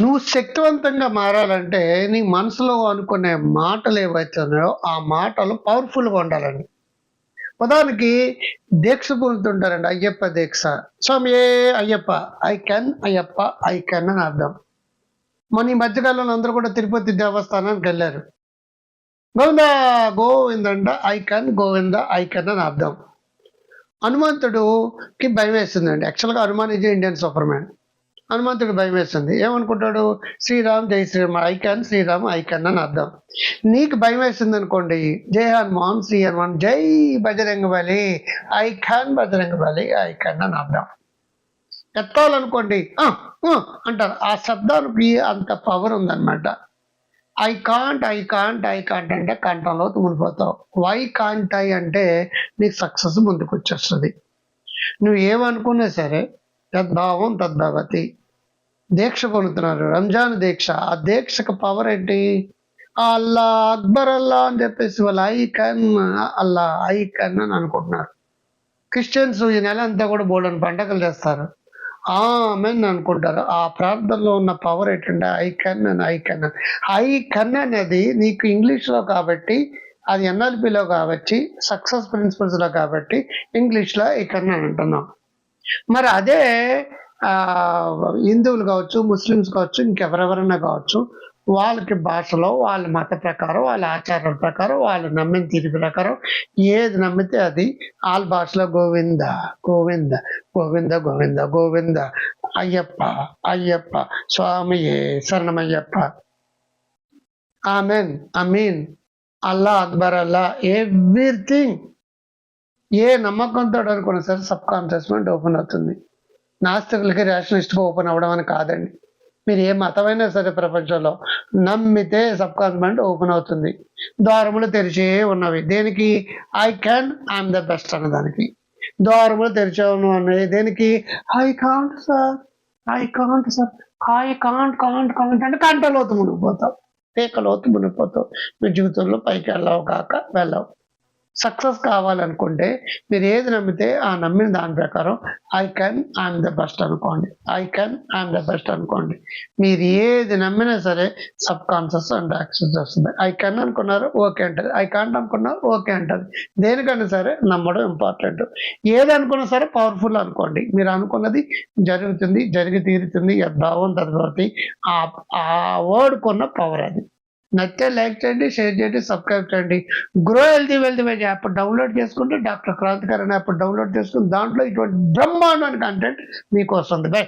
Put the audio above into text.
నువ్వు శక్తివంతంగా మారాలంటే నీ మనసులో అనుకునే మాటలు ఏవైతే ఉన్నాయో ఆ మాటలు పవర్ఫుల్గా ఉండాలండి. ఉదాహరణకి దీక్ష పొందుతుంటారండి అయ్యప్ప దీక్ష. స్వామి ఏ Ayyappa? I can Ayyappa I can అని అర్థం. మన ఈ మధ్యకాలంలో అందరూ కూడా తిరుపతి దేవస్థానానికి వెళ్ళారు. Govinda గోవిందండ I can Govinda I can అని అర్థం. హనుమంతుడుకి భయం వేస్తుందండి యాక్చువల్గా Hanuman is Indian superman హనుమంతుడు భయం వేస్తుంది. ఏమనుకుంటాడు? శ్రీరామ్ జై శ్రీరామ్ ఐ శ్రీరామ్ ఐ అని అర్థం. నీకు భయం వేస్తుంది అనుకోండి జై హనుమాన్ శ్రీ హనుమాన్ జై బజరంగ బలి ఐ బజరంగ బలి ఐ అని అర్థం. ఎత్తాలనుకోండి అంటారు. ఆ శబ్దానికి అంత పవర్ ఉందన్నమాట. I can't I can't I can't అంటే కంఠంలో తుమ్మిపోతావు వై కాంట్ ఐ అంటే నీకు సక్సెస్ ముందుకు వచ్చేస్తుంది నువ్వు ఏమనుకున్నా సరే తద్భావం తద్భవతి. దీక్ష పొందుతున్నారు. రంజాన్ దీక్ష. ఆ దీక్షకు పవర్ ఏంటి? అల్లా అక్బర్ అల్లా అని చెప్పేసి వాళ్ళు ఐ కన్ అల్లా ఐ కన్ అని అనుకుంటున్నారు. క్రిస్టియన్స్ ఈ నెల అంతా కూడా బోల్డని పండగలు చేస్తారు. ఆమెన్ అనుకుంటారు. ఆ ప్రార్థనలో ఉన్న పవర్ ఏంటంటే ఐ కన్ అని ఐ కన్ ఐ కన్ అనేది నీకు ఇంగ్లీష్లో కాబట్టి అది ఎన్ఎల్పిలో కాబట్టి సక్సెస్ ప్రిన్సిపల్స్లో కాబట్టి ఇంగ్లీష్లో ఐ కన్ అని అంటున్నాం. మరి అదే హిందువులు కావచ్చు ముస్లిమ్స్ కావచ్చు ఇంకెవరెవరైనా కావచ్చు వాళ్ళకి భాషలో వాళ్ళ మత ప్రకారం వాళ్ళ ఆచారాల ప్రకారం వాళ్ళు నమ్మిన తీరు ప్రకారం ఏది నమ్మితే అది వాళ్ళ భాషలో గోవింద గోవింద గోవింద గోవింద గోవింద అయ్యప్ప అయ్యప్ప స్వామియే శరణమయ్యప్ప. ఆమెన్ అమీన్. అల్లా అక్బర్ అల్లా ఎవ్రీథింగ్. ఏ నమ్మకంతో అనుకున్నా సరే సబ్ కాన్షియస్ మైండ్ ఓపెన్ అవుతుంది. నాస్తికులకి రేషనలిస్ట్గా ఓపెన్ అవ్వడం అని కాదండి. మీరు ఏ మతమైనా సరే ప్రపంచంలో నమ్మితే సబ్ కాన్షియస్ మైండ్ ఓపెన్ అవుతుంది. ద్వారములు తెరిచే ఉన్నవి. దేనికి? I can I'm the best అన్నదానికి ద్వారములు తెరిచే ఉన్నవి. దేనికి? I can't sir I can't sir I can't can't can't అంటే కంటలోతు మునిగిపోతావు. పేకలోతు మునిగిపోతావు. మీ జీవితంలో పైకి వెళ్ళావు కాక వెళ్ళావు. సక్సెస్ కావాలనుకుంటే మీరు ఏది నమ్మితే ఆ నమ్మిన దాని ప్రకారం I can I'm the best అనుకోండి. I can I'm the best అనుకోండి. మీరు ఏది నమ్మినా సరే సబ్ కాన్షియస్ అండ్ యాక్సెస్ వస్తుంది. ఐ కెన్ అనుకున్నారు ఓకే అంటది. ఐ కాంట్ అనుకున్నారు ఓకే అంటది. దేనికైనా సరే నమ్మడం ఇంపార్టెంట్. ఏది అనుకున్నా సరే పవర్ఫుల్ అనుకోండి. మీరు అనుకున్నది జరుగుతుంది జరిగి తీరుతుంది యద్భావం తద్భవతి ఆ ఆ వర్డ్కున్న పవర్ అది. నచ్చితే లైక్ చేయండి షేర్ చేయండి సబ్స్క్రైబ్ చేయండి. Grow healthy wealthy veg app download చేసుకుంటే డాక్టర్ క్రాంతికర్ అనే యాప్ డౌన్లోడ్ చేసుకుని దాంట్లో ఇటువంటి బ్రహ్మాండమైన కంటెంట్ మీకు వస్తుంది. బై